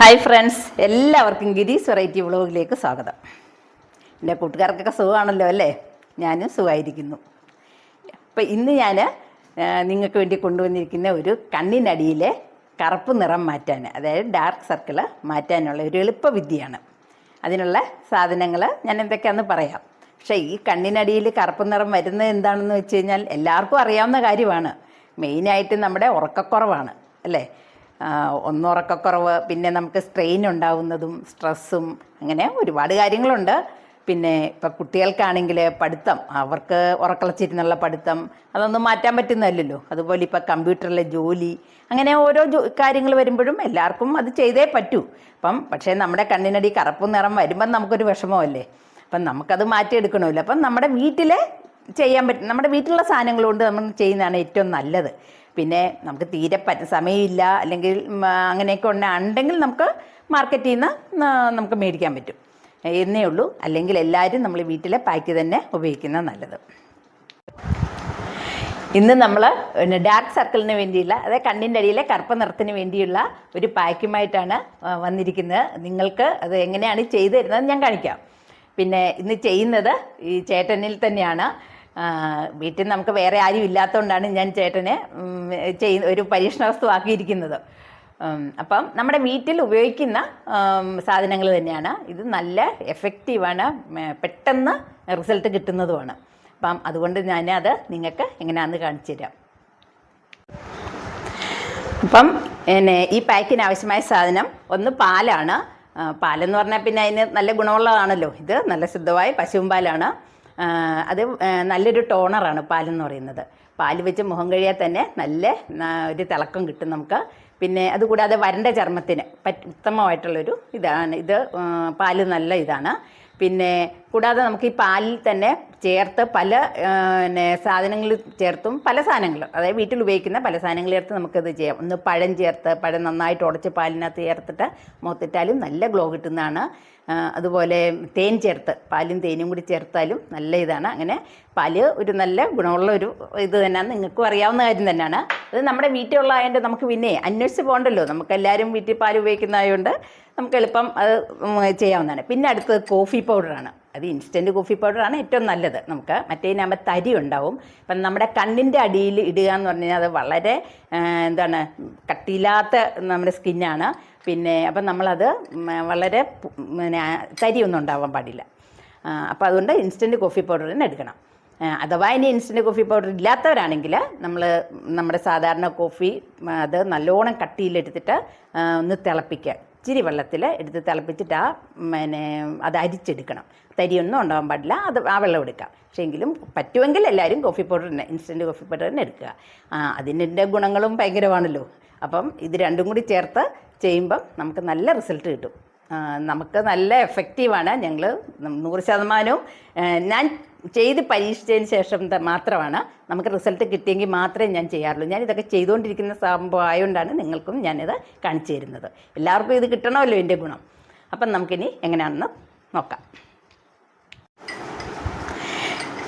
Hi friends എല്ലാവർക്കും ഗിരീസ് variety വ്ളോഗിലേക്ക് സ്വാഗതം. എന്റെ കൂട്ടുകാർക്കൊക്കെ സുഖമാണല്ലോ അല്ലേ? ഞാനും സുഖമായിരിക്കുന്നു. അപ്പം ഇന്ന് ഞാൻ നിങ്ങൾക്ക് വേണ്ടി കൊണ്ടുവന്നിരിക്കുന്ന ഒരു കണ്ണിനടിയിലെ കറുപ്പ് നിറം മാറ്റാൻ അതായത് ഡാർക്ക് സർക്കിൾ മാറ്റാനുള്ള ഒരു എളുപ്പവിദ്യയാണ്. അതിനുള്ള സാധനങ്ങൾ ഞാൻ എന്തൊക്കെയാണെന്ന് പറയാം. പക്ഷേ ഈ കണ്ണിനടിയിൽ കറുപ്പ് നിറം വരുന്നത് എന്താണെന്ന് വെച്ച് കഴിഞ്ഞാൽ എല്ലാവർക്കും അറിയാവുന്ന കാര്യമാണ്. മെയിനായിട്ട് നമ്മുടെ ഉറക്കക്കുറവാണ് അല്ലേ? ആഹ് ഒന്ന് പിന്നെ നമുക്ക് സ്ട്രെയിൻ ഉണ്ടാവുന്നതും സ്ട്രെസ്സും അങ്ങനെ ഒരുപാട് കാര്യങ്ങളുണ്ട്. പിന്നെ ഇപ്പം കുട്ടികൾക്കാണെങ്കിൽ പഠിത്തം അവർക്ക് ഉറക്കളച്ചിരുന്നുള്ള പഠിത്തം അതൊന്നും മാറ്റാൻ പറ്റുന്നതല്ലല്ലോ. അതുപോലെ ഇപ്പം കമ്പ്യൂട്ടറിലെ ജോലി അങ്ങനെ ഓരോ ജോ കാര്യങ്ങൾ വരുമ്പോഴും എല്ലാവർക്കും അത് ചെയ്തേ പറ്റൂ. അപ്പം പക്ഷേ നമ്മുടെ കണ്ണിനടി കറുപ്പ് നിറം വരുമ്പം നമുക്കൊരു വിഷമമല്ലേ? അപ്പം നമുക്കത് മാറ്റിയെടുക്കണമല്ലോ. അപ്പം നമ്മുടെ വീട്ടിലെ ചെയ്യാൻ പറ്റും നമ്മുടെ വീട്ടിലുള്ള സാധനങ്ങൾ കൊണ്ട് നമ്മൾ ചെയ്യുന്നതാണ് ഏറ്റവും നല്ലത്. പിന്നെ നമുക്ക് തീരെ സമയമില്ല. അല്ലെങ്കിൽ അങ്ങനെയൊക്കെ ഉണ്ട ഉണ്ടെങ്കിൽ നമുക്ക് മാർക്കറ്റിൽ നിന്ന് നമുക്ക് മേടിക്കാൻ പറ്റും. എന്നേ ഉള്ളൂ. അല്ലെങ്കിൽ എല്ലാവരും നമ്മൾ വീട്ടിലെ പാക്ക് തന്നെ ഉപയോഗിക്കുന്നത് നല്ലത്. ഇന്ന് നമ്മൾ പിന്നെ ഡാർക്ക് സർക്കിളിന് വേണ്ടിയുള്ള അതായത് കണ്ണിന്റെ അടിയിലെ കറുപ്പ് നിറത്തിന് വേണ്ടിയുള്ള ഒരു പാക്കുമായിട്ടാണ് വന്നിരിക്കുന്നത്. നിങ്ങൾക്ക് അത് എങ്ങനെയാണ് ചെയ്തു തരുന്നത് ഞാൻ കാണിക്കാം. പിന്നെ ഇന്ന് ചെയ്യുന്നത് ഈ ചേട്ടനിൽ തന്നെയാണ്. വീട്ടിൽ നമുക്ക് വേറെ ആരും ഇല്ലാത്തതുകൊണ്ടാണ് ഞാൻ ചേട്ടനെ ചെയ്യുന്ന ഒരു പരീക്ഷണ വസ്തു ആക്കിയിരിക്കുന്നത് ഉം, അപ്പം നമ്മുടെ വീട്ടിൽ ഉപയോഗിക്കുന്ന സാധനങ്ങൾ തന്നെയാണ്. ഇത് നല്ല എഫക്റ്റീവാണ് പെട്ടെന്ന് റിസൾട്ട് കിട്ടുന്നതുമാണ്. അപ്പം അതുകൊണ്ട് ഞാൻ അത് നിങ്ങൾക്ക് എങ്ങനെയാണെന്ന് കാണിച്ചു തരാം. അപ്പം പിന്നെ ഈ പാക്കിന് ആവശ്യമായ സാധനം ഒന്ന് പാലാണ്. പാലെന്ന് പറഞ്ഞാൽ പിന്നെ അതിന് നല്ല ഗുണമുള്ളതാണല്ലോ. ഇത് നല്ല ശുദ്ധമായ പശുവും പാലാണ്. അത് നല്ലൊരു ടോണറാണ് പാലെന്ന് പറയുന്നത്. പാൽ വെച്ച് മുഖം കഴിയാൽ തന്നെ നല്ല ഒരു തിളക്കം കിട്ടും നമുക്ക്. പിന്നെ അതുകൂടാതെ വരണ്ട ചർമ്മത്തിന് പറ്റ ഉത്തമമായിട്ടുള്ളൊരു ഇതാണ്. ഇത് പാൽ നല്ല ഇതാണ്. പിന്നെ കൂടാതെ നമുക്ക് ഈ പാലിൽ തന്നെ ചേർത്ത് പല പിന്നെ സാധനങ്ങൾ ചേർത്തും പല സാധനങ്ങൾ. അതായത് വീട്ടിൽ ഉപയോഗിക്കുന്ന പല സാധനങ്ങൾ ചേർത്ത് നമുക്കിത് ചെയ്യാം. ഒന്ന് പഴം ചേർത്ത് പഴം നന്നായിട്ട് ഉടച്ച് പാലിനകത്ത് ചേർത്തിട്ട് മുഖത്തിട്ടാലും നല്ല ഗ്ലോ കിട്ടുന്നതാണ്. അതുപോലെ തേൻ ചേർത്ത് പാലും തേനും കൂടി ചേർത്താലും നല്ല ഇതാണ്. അങ്ങനെ പാൽ ഒരു നല്ല ഗുണമുള്ള ഒരു ഇത് തന്നെയാണ്. നിങ്ങൾക്കും അറിയാവുന്ന കാര്യം തന്നെയാണ്. അത് നമ്മുടെ വീട്ടിലുള്ളതായതുകൊണ്ട് നമുക്ക് പിന്നെ അന്വേഷിച്ച് പോകണ്ടല്ലോ. നമുക്ക് എല്ലാവരും വീട്ടിൽ പാൽ ഉപയോഗിക്കുന്നതായതുകൊണ്ട് നമുക്ക് എളുപ്പം അത് ചെയ്യാവുന്നതാണ്. പിന്നെ അടുത്തത് കോഫി പൗഡറാണ്. അത് ഇൻസ്റ്റന്റ് കോഫി പൗഡറാണ് ഏറ്റവും നല്ലത് നമുക്ക്. മറ്റേതിനാകുമ്പോൾ തരി ഉണ്ടാവും. അപ്പം നമ്മുടെ കണ്ണിന്റെ അടിയിൽ ഇടുക എന്ന് പറഞ്ഞു കഴിഞ്ഞാൽ അത് വളരെ എന്താണ് കട്ടിയില്ലാത്ത നമ്മുടെ സ്കിന്നാണ് പിന്നെ അപ്പം നമ്മളത് വളരെ തരിയൊന്നും ഉണ്ടാവാൻ പാടില്ല. അപ്പോൾ അതുകൊണ്ട് ഇൻസ്റ്റന്റ് കോഫി പൗഡർ തന്നെ എടുക്കണം. അഥവാ ഇനി ഇൻസ്റ്റന്റ് കോഫി പൗഡർ ഇല്ലാത്തവരാണെങ്കിൽ നമ്മൾ നമ്മുടെ സാധാരണ കോഫി അത് നല്ലോണം കട്ടിയിലെടുത്തിട്ട് ഒന്ന് തിളപ്പിക്കുക. ഇച്ചിരി വെള്ളത്തിൽ എടുത്ത് തിളപ്പിച്ചിട്ട് ആ പിന്നെ അത് അരിച്ചെടുക്കണം. തരിയൊന്നും ഉണ്ടാവാൻ പാടില്ല. അത് ആ വെള്ളം എടുക്കാം. പക്ഷേ എങ്കിലും പറ്റുമെങ്കിൽ എല്ലാവരും കോഫി പൗഡർ തന്നെ ഇൻസ്റ്റന്റ് കോഫി പൗഡർ തന്നെ എടുക്കുക. അതിന്റെ ഗുണങ്ങളും ഭയങ്കരമാണല്ലോ. അപ്പം ഇത് രണ്ടും കൂടി ചേർത്ത് ചെയ്യുമ്പം നമുക്ക് നല്ല റിസൾട്ട് കിട്ടും. നമുക്ക് നല്ല എഫക്റ്റീവാണ് ഞങ്ങൾ നൂറ് ശതമാനവും ഞാൻ ചെയ്ത് പരീക്ഷിച്ചതിന് ശേഷം മാത്രമാണ് നമുക്ക് റിസൾട്ട് കിട്ടിയെങ്കിൽ മാത്രമേ ഞാൻ ചെയ്യാറുള്ളൂ. ഞാൻ ഇതൊക്കെ ചെയ്തുകൊണ്ടിരിക്കുന്ന സംഭവം ആയതുകൊണ്ടാണ് നിങ്ങൾക്കും ഞാനിത് കാണിച്ചു തരുന്നത്. എല്ലാവർക്കും ഇത് കിട്ടണമല്ലോ എന്റെ ഗുണം. അപ്പം നമുക്കിനി എങ്ങനെയാണെന്ന് നോക്കാം.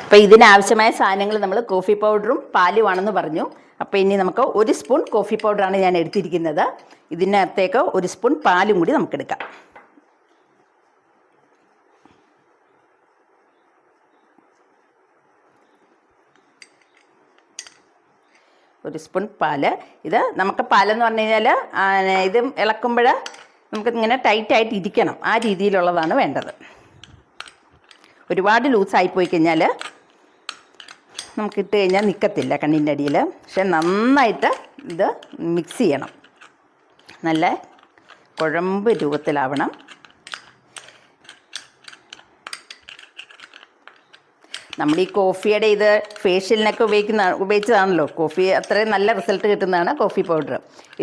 അപ്പോൾ ഇതിനാവശ്യമായ സാധനങ്ങൾ നമ്മൾ കോഫി പൗഡറും പാലുമാണെന്ന് പറഞ്ഞു. അപ്പോൾ ഇനി നമുക്ക് ഒരു സ്പൂൺ കോഫി പൗഡറാണ് ഞാൻ എടുത്തിരിക്കുന്നത്. ഇതിനകത്തേക്ക് ഒരു സ്പൂൺ പാലും കൂടി നമുക്കെടുക്കാം. ഒരു സ്പൂൺ പാൽ ഇത് നമുക്ക് പാലെന്ന് പറഞ്ഞു കഴിഞ്ഞാൽ ഇത് ഇളക്കുമ്പോൾ നമുക്ക് ഇങ്ങനെ ടൈറ്റായിട്ട് ഇരിക്കണം. ആ രീതിയിലുള്ളതാണ് വേണ്ടത്. ഒരുപാട് ലൂസായി പോയി കഴിഞ്ഞാൽ നമുക്ക് ഇട്ട് കഴിഞ്ഞാൽ നിൽക്കത്തില്ല കണ്ണിന്റെ അടിയിൽ പക്ഷെ നന്നായിട്ട് ഇത് മിക്സ് ചെയ്യണം. നല്ല കുഴമ്പ് രൂപത്തിലാവണം. നമ്മൾ ഈ കോഫിയുടെ ഇത് ഫേഷ്യലിനൊക്കെ ഉപയോഗിക്കുന്ന ഉപയോഗിച്ചതാണല്ലോ. കോഫി അത്രയും നല്ല റിസൾട്ട് കിട്ടുന്നതാണ് കോഫി പൗഡർ.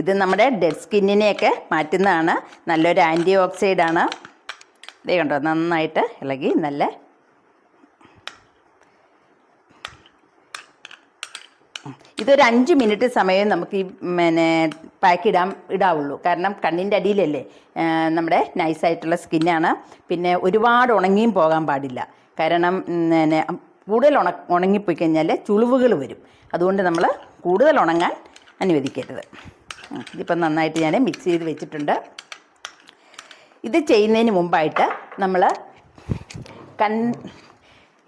ഇത് നമ്മുടെ ഡെഡ് സ്കിന്നിനെയൊക്കെ മാറ്റുന്നതാണ്. നല്ലൊരു ആന്റി ഓക്സൈഡാണ് ഇതേ കണ്ടോ നന്നായിട്ട് ഇളകി നല്ല ഇതൊരു അഞ്ച് മിനിറ്റ് സമയം നമുക്ക് ഈ പിന്നെ പാക്ക് ഇടാൻ ഇടാവുള്ളൂ. കാരണം കണ്ണിന്റെ അടിയിലല്ലേ നമ്മുടെ നൈസായിട്ടുള്ള സ്കിന്നാണ്. പിന്നെ ഒരുപാട് ഉണങ്ങിയും പോകാൻ പാടില്ല. കാരണം പിന്നെ കൂടുതൽ ഉണ ഉണങ്ങിപ്പോയി കഴിഞ്ഞാൽ ചുളിവുകൾ വരും. അതുകൊണ്ട് നമ്മൾ കൂടുതൽ ഉണങ്ങാൻ അനുവദിക്കരുത്. ഇതിപ്പം നന്നായിട്ട് ഞാൻ മിക്സ് ചെയ്ത് വെച്ചിട്ടുണ്ട്. ഇത് ചെയ്യുന്നതിന് മുമ്പായിട്ട് നമ്മൾ കൺ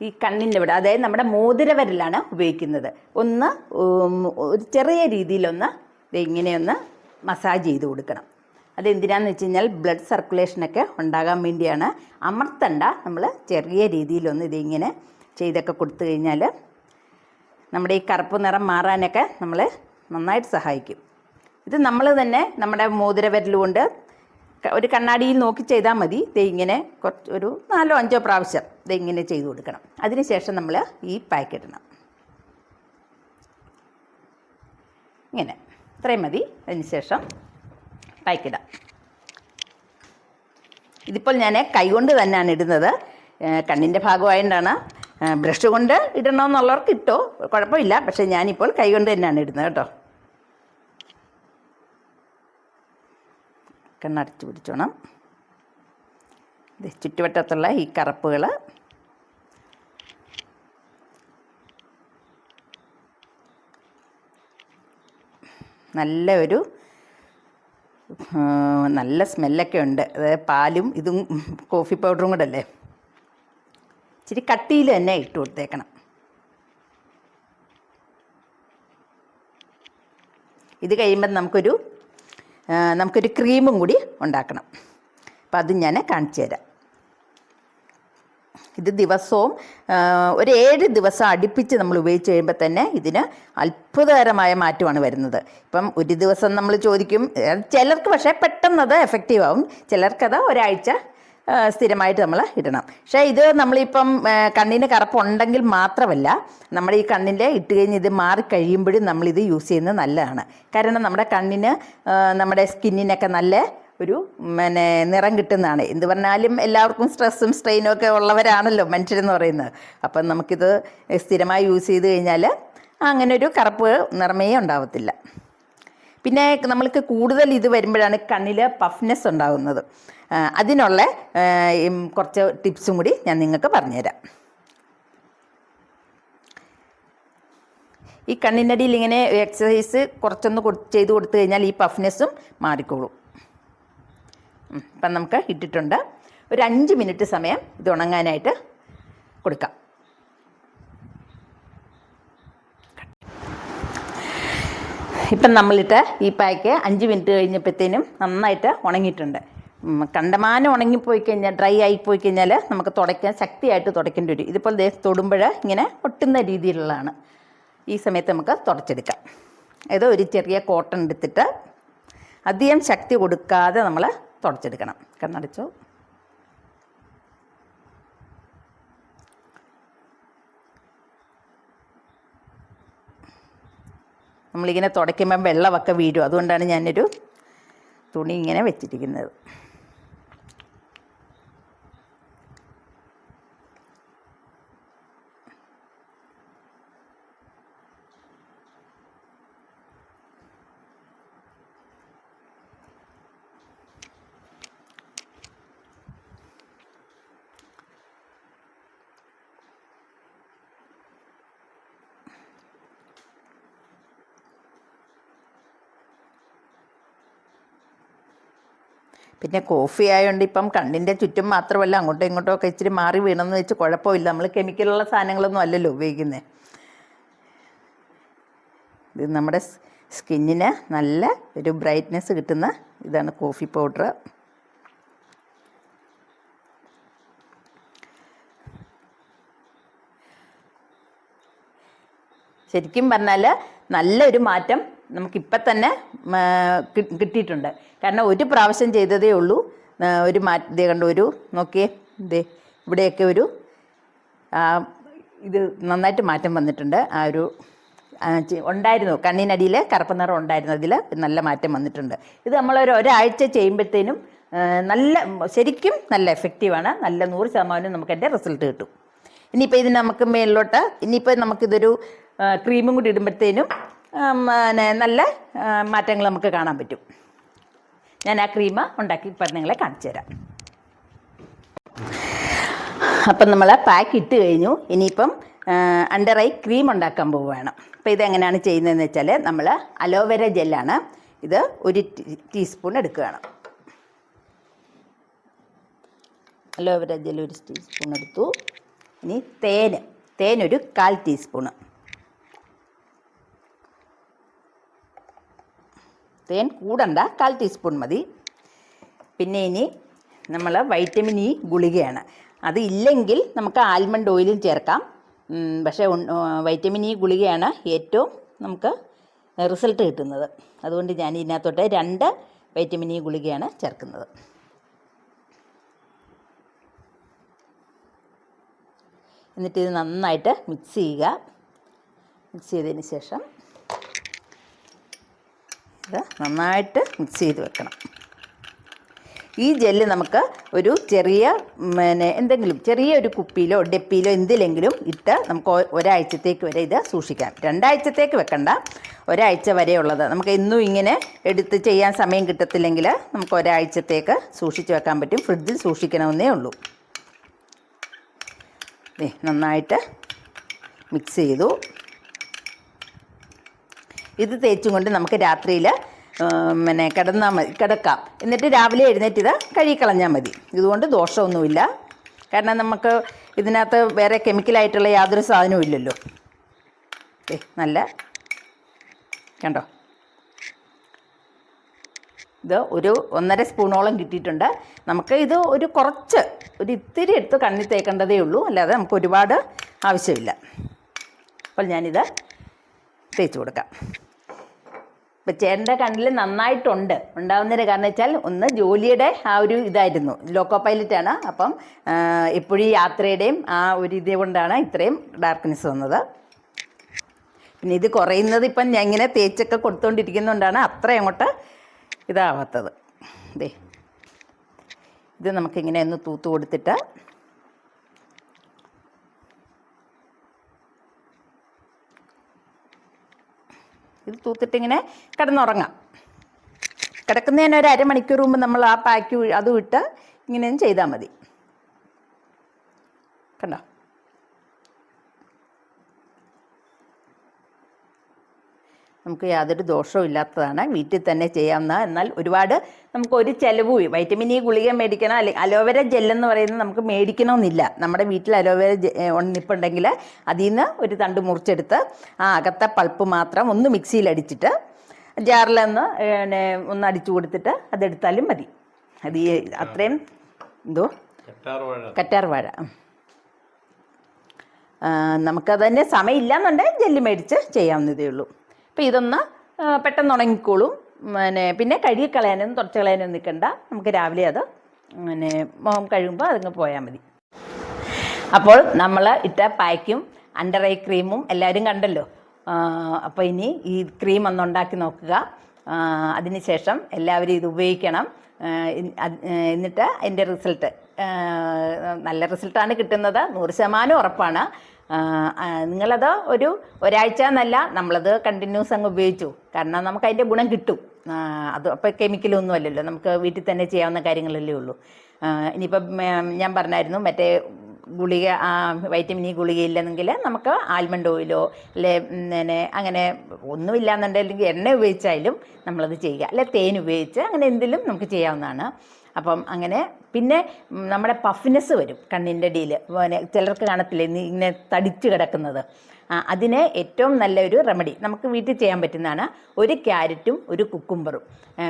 ഈ കണ്ണിന്റെ ഇവിടെ അതായത് നമ്മുടെ മോതിരവരലാണ് ഉപയോഗിക്കുന്നത്. ഒന്ന് ഒരു ചെറിയ രീതിയിലൊന്ന് ദേ ഇങ്ങനെയൊന്ന് മസാജ് ചെയ്ത് കൊടുക്കണം. അതെന്തിനാന്ന് വെച്ച് കഴിഞ്ഞാൽ ബ്ലഡ് സർക്കുലേഷനൊക്കെ ഉണ്ടാകാൻ വേണ്ടിയാണ്. അമർത്തണ്ട നമ്മൾ ചെറിയ രീതിയിലൊന്ന് ഇതിങ്ങനെ ചെയ്തൊക്കെ കൊടുത്തു കഴിഞ്ഞാൽ നമ്മുടെ ഈ കറുപ്പ് നിറം മാറാനൊക്കെ നമ്മൾ നന്നായിട്ട് സഹായിക്കും. ഇത് നമ്മൾ തന്നെ നമ്മുടെ മോതിരവിരൽ കൊണ്ട് ഒരു കണ്ണാടിയിൽ നോക്കി ചെയ്താൽ മതി. ഇങ്ങനെ കുറച്ച് ഒരു നാലോ അഞ്ചോ പ്രാവശ്യം ഇങ്ങനെ ചെയ്ത് കൊടുക്കണം. അതിനുശേഷം നമ്മൾ ഈ പാക്ക് ഇടണം. ഇങ്ങനെ. ഇത്രയും മതി. അതിനുശേഷം പാക്കിടാം ഇതിപ്പോൾ ഞാൻ കൈകൊണ്ട് തന്നെയാണ് ഇടുന്നത്. കണ്ണിന്റെ ഭാഗമായതുകൊണ്ടാണ് ഏഹ് ബ്രഷ് കൊണ്ട് ഇടണമെന്നുള്ളവർക്ക് ഇട്ടോ കുഴപ്പമില്ല. പക്ഷേ ഞാനിപ്പോൾ കൈകൊണ്ട് തന്നെയാണ് ഇടുന്നത് കേട്ടോ. കണ്ണടച്ച് പിടിച്ചോണം. ചുറ്റുവട്ടത്തുള്ള ഈ കറുപ്പുകൾ നല്ല ഒരു നല്ല സ്മെല്ലൊക്കെ ഉണ്ട്. അതായത് പാലും ഇതും കോഫി പൗഡറും കൂടെ അല്ലേ ഇച്ചിരി കട്ടിയിൽ തന്നെ ഇട്ട് കൊടുത്തേക്കണം. ഇത് കഴിയുമ്പം നമുക്കൊരു നമുക്കൊരു ക്രീമും കൂടി ഉണ്ടാക്കണം. അപ്പം അത് ഞാൻ കാണിച്ചു തരാം ഇത് ദിവസവും ഒരു ഏഴ് ദിവസം അടുപ്പിച്ച് നമ്മൾ ഉപയോഗിച്ച് കഴിയുമ്പോൾ തന്നെ ഇതിന് അത്ഭുതകരമായ മാറ്റമാണ് വരുന്നത്. ഇപ്പം ഒരു ദിവസം നമ്മൾ ചോദിക്കും ചിലർക്ക് പക്ഷേ പെട്ടെന്ന് അത് എഫക്റ്റീവ് ആവും. ചിലർക്കത് ഒരാഴ്ച സ്ഥിരമായിട്ട് നമ്മൾ ഇടണം. പക്ഷേ ഇത് നമ്മളിപ്പം കണ്ണിന് കറുപ്പുണ്ടെങ്കിൽ മാത്രമല്ല നമ്മൾ ഈ കണ്ണിന്റെ ഇട്ട് കഴിഞ്ഞ് ഇത് മാറിക്കഴിയുമ്പോഴും നമ്മളിത് യൂസ് ചെയ്യുന്നത് നല്ലതാണ്. കാരണം നമ്മുടെ കണ്ണിന് നമ്മുടെ സ്കിന്നിനൊക്കെ നല്ല ഒരു പിന്നെ നിറം കിട്ടുന്നതാണ്. എന്ത് പറഞ്ഞാലും എല്ലാവർക്കും സ്ട്രെസ്സും സ്ട്രെയിനും ഒക്കെ ഉള്ളവരാണല്ലോ മനുഷ്യരെന്ന് പറയുന്നത്. അപ്പം നമുക്കിത് സ്ഥിരമായി യൂസ് ചെയ്ത് കഴിഞ്ഞാൽ അങ്ങനെ ഒരു കറുപ്പ് നിറമേ ഉണ്ടാവത്തില്ല. പിന്നെ നമ്മൾക്ക് കൂടുതൽ ഇത് വരുമ്പോഴാണ് കണ്ണിൽ പഫ്നെസ് ഉണ്ടാകുന്നത് അതിനുള്ള കുറച്ച് ടിപ്സും കൂടി ഞാൻ നിങ്ങൾക്ക് പറഞ്ഞുതരാം. ഈ കണ്ണിനടിയിൽ ഇങ്ങനെ എക്സസൈസ് കുറച്ചൊന്ന് ചെയ്ത് കൊടുത്തു കഴിഞ്ഞാൽ ഈ പഫ്നെസ്സും മാറിക്കോളും. ഇപ്പം നമുക്ക് ഇട്ടിട്ടുണ്ട്. ഒരു അഞ്ച് മിനിറ്റ് സമയം ഇത് ഉണങ്ങാനായിട്ട് കൊടുക്കാം. ഇപ്പം നമ്മളിട്ട് ഈ പാക്ക് അഞ്ച് മിനിറ്റ് കഴിഞ്ഞപ്പോഴത്തേനും നന്നായിട്ട് ഉണങ്ങിയിട്ടുണ്ട്. കണ്ടമാനം ഉണങ്ങിപ്പോയി കഴിഞ്ഞാൽ ഡ്രൈ ആയി പോയി കഴിഞ്ഞാൽ നമുക്ക് തുടയ്ക്കാൻ ശക്തിയായിട്ട് തുടയ്ക്കേണ്ടി വരും. ഇതുപോലെ തൊടുമ്പോൾ ഇങ്ങനെ ഒട്ടുന്ന രീതിയിലുള്ളതാണ്. ഈ സമയത്ത് നമുക്ക് തുടച്ചെടുക്കാം. ഏതോ ഒരു ചെറിയ കോട്ടൺ എടുത്തിട്ട് അധികം ശക്തി കൊടുക്കാതെ നമ്മൾ തുടച്ചെടുക്കണം. കണ്ണടച്ചോ. നമ്മളിങ്ങനെ തുടയ്ക്കുമ്പം വെള്ളമൊക്കെ വീഴും. അതുകൊണ്ടാണ് ഞാനൊരു തുണി ഇങ്ങനെ വെച്ചിരിക്കുന്നത്. പിന്നെ കോഫി ആയതുകൊണ്ട് ഇപ്പം കണ്ണിന്റെ ചുറ്റും മാത്രമല്ല അങ്ങോട്ടും ഇങ്ങോട്ടും ഒക്കെ ഇച്ചിരി മാറി വീണെന്ന് വെച്ച് കുഴപ്പമില്ല. നമ്മൾ കെമിക്കലുള്ള സാധനങ്ങളൊന്നും അല്ലല്ലോ ഉപയോഗിക്കുന്നത് ഇത് നമ്മുടെ സ്കിന്നിന് നല്ല ഒരു ബ്രൈറ്റ്നെസ് കിട്ടുന്ന ഇതാണ് കോഫി പൗഡർ ശരിക്കും പറഞ്ഞാൽ നല്ലൊരു മാറ്റം നമുക്കിപ്പം തന്നെ കിട്ടിയിട്ടുണ്ട്. കാരണം ഒരു പ്രാവശ്യം ചെയ്തതേ ഉള്ളൂ. ഒരു മാറ്റം ഇതേ കണ്ടു ഒരു നോക്കിയേ ഇതേ ഇവിടെയൊക്കെ ഒരു ഇത് നന്നായിട്ട് മാറ്റം വന്നിട്ടുണ്ട്. ആ ഒരു ഉണ്ടായിരുന്നു. കണ്ണിനടിയിൽ കറുപ്പ് നിറം ഉണ്ടായിരുന്നു അതിൽ നല്ല മാറ്റം വന്നിട്ടുണ്ട്. ഇത് നമ്മളൊരു ഒരാഴ്ച ചെയ്യുമ്പോഴത്തേനും നല്ല ശരിക്കും നല്ല എഫക്റ്റീവാണ് നല്ല നൂറ് ശതമാനം നമുക്ക് എന്റെ റിസൾട്ട് കിട്ടും. ഇനിയിപ്പോൾ ഇതിന് നമുക്ക് മേളിലോട്ട് ഇനിയിപ്പോൾ നമുക്കിതൊരു ക്രീമും കൂടി ഇടുമ്പോഴത്തേനും പിന്നെ നല്ല മാറ്റങ്ങൾ നമുക്ക് കാണാൻ പറ്റും. ഞാൻ ആ ക്രീം ഉണ്ടാക്കി ഇപ്പം നിങ്ങളെ കാണിച്ചു തരാം. അപ്പം നമ്മൾ പാക്ക് ഇട്ട് കഴിഞ്ഞു. ഇനിയിപ്പം അണ്ടർ ഐ ക്രീം ഉണ്ടാക്കാൻ പോവുകയാണ്. അപ്പോൾ ഇതെങ്ങനെയാണ് ചെയ്യുന്നതെന്ന് വെച്ചാൽ നമ്മൾ അലോവേര ജെല്ലാണ് ഇത് ഒരു ടീസ്പൂൺ എടുക്കുകയാണ്. അലോവേര ജെൽ ഒരു ടീസ്പൂൺ എടുത്തു. ഇനി തേൻ തേൻ തേനൊരു കാൽ ടീസ്പൂണ് തേൻ കൂടണ്ട കാൽ ടീസ്പൂൺ മതി. പിന്നെ ഇനി നമ്മൾ വൈറ്റമിൻ ഇ ഗുളികയാണ്. അത് ഇല്ലെങ്കിൽ നമുക്ക് ആൽമണ്ട് ഓയിലും ചേർക്കാം. പക്ഷേ വൈറ്റമിൻ ഇ ഗുളികയാണ് ഏറ്റവും നമുക്ക് റിസൾട്ട് കിട്ടുന്നത്. അതുകൊണ്ട് ഞാൻ ഇതിനകത്തോട്ട് രണ്ട് വൈറ്റമിൻ ഇ ഗുളികയാണ് ചേർക്കുന്നത്. എന്നിട്ട് ഇത് നന്നായിട്ട് മിക്സ് ചെയ്യുക. മിക്സ് ചെയ്തതിന് ശേഷം നന്നായിട്ട് മിക്സ് ചെയ്ത് വെക്കണം. ഈ ജെല്ല് നമുക്ക് ഒരു ചെറിയ പിന്നെ എന്തെങ്കിലും ചെറിയ ഒരു കുപ്പിയിലോ ഡെപ്പിയിലോ എന്തിലെങ്കിലും ഇട്ട് നമുക്ക് ഒരാഴ്ചത്തേക്ക് വരെ ഇത് സൂക്ഷിക്കാം. രണ്ടാഴ്ചത്തേക്ക് വെക്കണ്ട. ഒരാഴ്ച വരെയുള്ളത്. നമുക്ക് എന്നും ഇങ്ങനെ എടുത്ത് ചെയ്യാൻ സമയം കിട്ടത്തില്ലെങ്കിൽ നമുക്ക് ഒരാഴ്ചത്തേക്ക് സൂക്ഷിച്ച് വെക്കാൻ പറ്റും. ഫ്രിഡ്ജിൽ സൂക്ഷിക്കണമെന്നേ ഉള്ളൂ. നന്നായിട്ട് മിക്സ് ചെയ്തു. ഇത് തേച്ചും കൊണ്ട് നമുക്ക് രാത്രിയിൽ പിന്നെ കിടന്നാൽ മതി കിടക്കാം. എന്നിട്ട് രാവിലെ എഴുന്നേറ്റ് ഇത് കഴുകിക്കളഞ്ഞാൽ മതി. ഇതുകൊണ്ട് ദോഷമൊന്നുമില്ല. കാരണം നമുക്ക് ഇതിനകത്ത് വേറെ കെമിക്കലായിട്ടുള്ള യാതൊരു സാധനവും ഇല്ലല്ലോ. നല്ല കണ്ടോ? ഇത് ഒരു ഒന്നര സ്പൂണോളം കിട്ടിയിട്ടുണ്ട്. നമുക്ക് ഇത് ഒരു കുറച്ച് ഒരു ഇത്തിരി എടുത്ത് കണ്ണി തേക്കേണ്ടതേ ഉള്ളൂ. അല്ലാതെ നമുക്ക് ഒരുപാട് ആവശ്യമില്ല. അപ്പോൾ ഞാനിത് തേച്ച് കൊടുക്കാം. ഇപ്പം ചേട്ടന്റെ കണ്ണിൽ നന്നായിട്ടുണ്ട്. ഉണ്ടാവുന്നതിന് കാരണം വെച്ചാൽ ഒന്ന് ജോലിയുടെ ആ ഒരു ഇതായിരുന്നു. ലോക്കോ പൈലറ്റ് ആണ്. അപ്പം എപ്പോഴും യാത്രയുടെയും ആ ഒരു ഇത് കൊണ്ടാണ് ഇത്രയും ഡാർക്ക്നെസ് വന്നത്. പിന്നെ ഇത് കുറയുന്നത് ഇപ്പം ഞാൻ ഇങ്ങനെ തേച്ചൊക്കെ കൊടുത്തുകൊണ്ടിരിക്കുന്നതുകൊണ്ടാണ് അത്ര അങ്ങോട്ട് ഇതാവാത്തത്. ദേ ഇത് നമുക്കിങ്ങനെ ഒന്ന് തൂത്ത് കൊടുത്തിട്ട് ഇത് തൂത്തിട്ടിങ്ങനെ കിടന്നുറങ്ങാം. കിടക്കുന്നതിന് ഒരു അരമണിക്കൂർ മുമ്പ് നമ്മൾ ആ പാക്ക് അതും ഇട്ട് ഇങ്ങനെയും ചെയ്താൽ മതി. കണ്ടോ? നമുക്ക് യാതൊരു ദോഷവും ഇല്ലാത്തതാണ്. വീട്ടിൽ തന്നെ ചെയ്യാവുന്ന എന്നാൽ ഒരുപാട് നമുക്ക് ഒരു ചിലവും വൈറ്റമിൻ ഇ ഗുളിക മേടിക്കണം. അല്ലെങ്കിൽ അലോവേര ജെല്ലെന്ന് പറയുന്നത് നമുക്ക് മേടിക്കണമെന്നില്ല. നമ്മുടെ വീട്ടിൽ അലോവേര ഉണ്ടെങ്കിൽ അതിൽ നിന്ന് ഒരു തണ്ട് മുറിച്ചെടുത്ത് ആ അകത്തെ പൾപ്പ് മാത്രം ഒന്ന് മിക്സിയിൽ അടിച്ചിട്ട് ജാറിലൊന്ന് പിന്നെ ഒന്ന് അടിച്ചു കൊടുത്തിട്ട് അതെടുത്താലും മതി. അത് ഈ അത്രയും എന്തോ? കറ്റാർ വാഴ. നമുക്കതന്നെ സമയമില്ല എന്നുണ്ടെങ്കിൽ ജെല്ല് മേടിച്ച് ചെയ്യാവുന്നതേ ഉള്ളൂ. അപ്പോൾ ഇതൊന്ന് പെട്ടെന്ന് ഉണങ്ങിക്കോളും. പിന്നെ പിന്നെ കഴുകി കളയാനൊന്നും തുടച്ച് കളയാനൊന്നും നിൽക്കണ്ട നമുക്ക് രാവിലെ അത് പിന്നെ മുഖം കഴുകുമ്പോൾ അതങ്ങ് പോയാൽ മതി. അപ്പോൾ നമ്മൾ ഇട്ട പായ്ക്കും അണ്ടർ ഐ ക്രീമും എല്ലാവരും കണ്ടല്ലോ. അപ്പോൾ ഇനി ഈ ക്രീം ഒന്ന് ഉണ്ടാക്കി നോക്കുക. അതിന് അതിനുശേഷം എല്ലാവരും ഇത് ഉപയോഗിക്കണം. എന്നിട്ട് അതിന്റെ റിസൾട്ട്. നല്ല റിസൾട്ടാണ് കിട്ടുന്നത്. നൂറ് ശതമാനം ഉറപ്പാണ്. നിങ്ങളത് ഒരു ഒരാഴ്ച എന്നല്ല നമ്മളത് കണ്ടിന്യൂസ് അങ്ങ് ഉപയോഗിച്ചു. കാരണം നമുക്ക് അതിന്റെ ഗുണം കിട്ടും. അത് അപ്പോൾ കെമിക്കലൊന്നും അല്ലല്ലോ. നമുക്ക് വീട്ടിൽ തന്നെ ചെയ്യാവുന്ന കാര്യങ്ങളല്ലേ ഉള്ളൂ. ഇനിയിപ്പോൾ ഇനിയിപ്പം ഞാൻ പറഞ്ഞായിരുന്നു മറ്റേ ഗുളിക വൈറ്റമിൻ ഇ ഗുളിക ഇല്ലെന്നെങ്കിൽ നമുക്ക് ആൽമണ്ട് ഓയിലോ അല്ലെ പിന്നെ അങ്ങനെ ഒന്നുമില്ലാന്നുണ്ടെങ്കിൽ എണ്ണ ഉപയോഗിച്ചാലും നമ്മളത് ചെയ്യുക. അല്ലെ തേൻ ഉപയോഗിച്ച് അങ്ങനെ എന്തെങ്കിലും നമുക്ക് ചെയ്യാവുന്നതാണ്. അപ്പം അങ്ങനെ പിന്നെ നമ്മുടെ പഫ്നെസ് വരും കണ്ണിന്റെ പിന്നെ ചിലർക്ക് കാണത്തില്ലേ ഇങ്ങനെ തടിച്ചു കിടക്കുന്നത്. അതിന് ഏറ്റവും നല്ലൊരു റെമഡി നമുക്ക് വീട്ടിൽ ചെയ്യാൻ പറ്റുന്നതാണ് ഒരു ക്യാരറ്റും ഒരു കുക്കുംബറും.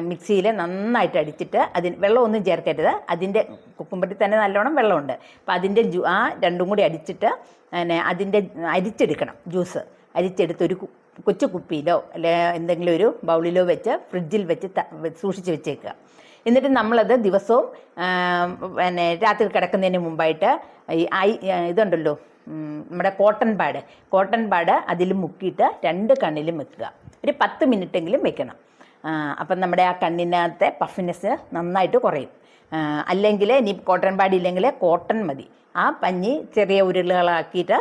മിക്സിയിൽ നന്നായിട്ട് അടിച്ചിട്ട് അതിന് വെള്ളമൊന്നും ചേർക്കരുത്. അതിന്റെ കുക്കുംബറിൽ തന്നെ നല്ലോണം വെള്ളമുണ്ട്. അപ്പോൾ അതിന്റെ ജ്യൂ ആ രണ്ടും കൂടി അടിച്ചിട്ട് പിന്നെ അതിന്റെ അരിച്ചെടുക്കണം ജ്യൂസ് അരിച്ചെടുത്ത് ഒരു കൊച്ചു കുപ്പിയിലോ അല്ലെ എന്തെങ്കിലും ഒരു ബൗളിലോ വെച്ച് ഫ്രിഡ്ജിൽ വെച്ച് സൂക്ഷിച്ച് വെച്ചേക്കുക. എന്നിട്ട് നമ്മളത് ദിവസവും പിന്നെ രാത്രി കിടക്കുന്നതിന് മുമ്പായിട്ട് ഈ ഐ ഇതുണ്ടല്ലോ നമ്മുടെ കോട്ടൺ പാഡ്. കോട്ടൺ പാഡ് അതിൽ മുക്കിയിട്ട് രണ്ട് കണ്ണിലും വെക്കുക. ഒരു പത്ത് മിനിറ്റെങ്കിലും വെക്കണം. അപ്പം നമ്മുടെ ആ കണ്ണിനകത്തെ പഫിനെസ് നന്നായിട്ട് കുറയും. അല്ലെങ്കിൽ ഇനി കോട്ടൺ പാഡ് ഇല്ലെങ്കിൽ കോട്ടൺ മതി. ആ പഞ്ഞി ചെറിയ ഉരുളകളാക്കിയിട്ട്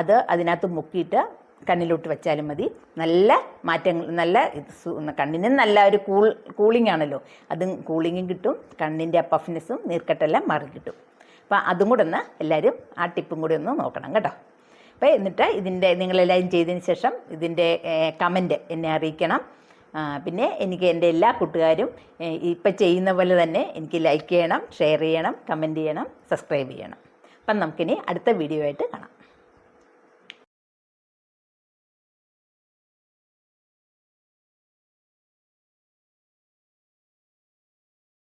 അത് അതിനകത്ത് മുക്കിയിട്ട് കണ്ണിലോട്ട് വെച്ചാലും മതി. നല്ല മാറ്റങ്ങൾ നല്ല കണ്ണിന് നല്ല ഒരു കൂൾ കൂളിംഗ് ആണല്ലോ. അതും കൂളിങ്ങും കിട്ടും കണ്ണിന്റെ പഫ്നെസ്സും നീർക്കെട്ടെല്ലാം മാറി കിട്ടും. അപ്പോൾ അതും കൂടെ ഒന്ന് എല്ലാവരും ആ ടിപ്പും കൂടി ഒന്ന് നോക്കണം കേട്ടോ. അപ്പോൾ എന്നിട്ട് ഇതിന്റെ നിങ്ങളെല്ലാവരും ചെയ്തതിന് ശേഷം ഇതിന്റെ കമന്റ് എന്നെ അറിയിക്കണം. പിന്നെ എനിക്ക് എന്റെ എല്ലാ കൂട്ടുകാരും ഇപ്പം ചെയ്യുന്ന പോലെ തന്നെ എനിക്ക് ലൈക്ക് ചെയ്യണം ഷെയർ ചെയ്യണം കമന്റ് ചെയ്യണം സബ്സ്ക്രൈബ് ചെയ്യണം. അപ്പം നമുക്കിനി അടുത്ത വീഡിയോ ആയിട്ട് കാണാം.